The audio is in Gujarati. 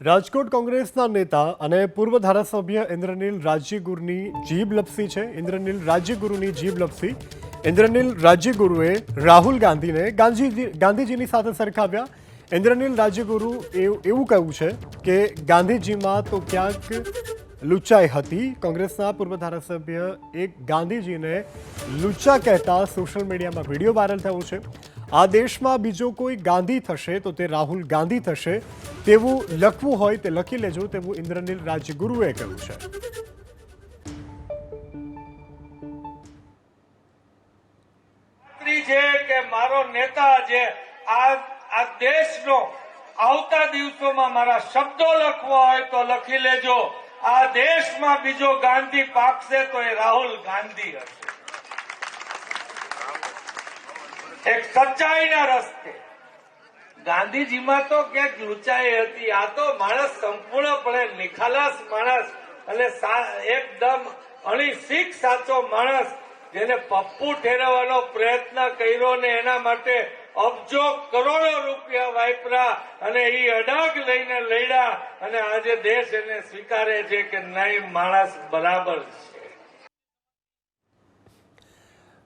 રાજકોટ કોંગ્રેસના નેતા અને પૂર્વ ધારાસભ્ય ઇન્દ્રનીલ રાજ્યગુરુની જીભ લપસી છે. ઇન્દ્રનીલ રાજ્યગુરુની જીભ લપસી. ઇન્દ્રનીલ રાજ્યગુરુએ રાહુલ ગાંધીને ગાંધીજી, ગાંધીજીની સાથે સરખાવ્યા. ઇન્દ્રનીલ રાજ્યગુરુ એવું એવું કહ્યું છે કે ગાંધીજીમાં તો ક્યાંક લુચ્ચાઈ હતી. કોંગ્રેસના પૂર્વ ધારાસભ્ય એક ગાંધીજીને લુચ્ચા કહેતા સોશિયલ મીડિયામાં વીડિયો વાયરલ થયો છે. આ દેશમાં બીજો કોઈ ગાંધી થશે તો તે રાહુલ ગાંધી થશે. તેવું લખવું હોય તે લખી લેજો, તેવું ઇન્દ્રનીલ રાજગુરુએ કહ્યું છે. છે કે મારો નેતા જે આ દેશનો આવતા દિવસોમાં મારા શબ્દો લખવા હોય તો લખી લેજો. આ દેશમાં બીજો ગાંધી પાકશે તો એ રાહુલ ગાંધી હશે. એક સચ્ચાઈના રસ્તે. ગાંધીજીમાં તો ક્યાંક લુચાઈ હતી. આ તો માણસ સંપૂર્ણપણે નિખાલાસ માણસ અને એકદમ અણી શીખ સાચો માણસ જેને પપ્પુ ઠેરવવાનો પ્રયત્ન કર્યો ને એના માટે અબજો કરોડો રૂપિયા વાપરા અને એ અડાગ લઈને લડ્યા. અને આજે દેશ એને સ્વીકારે છે કે નહીં, માણસ બરાબર છે.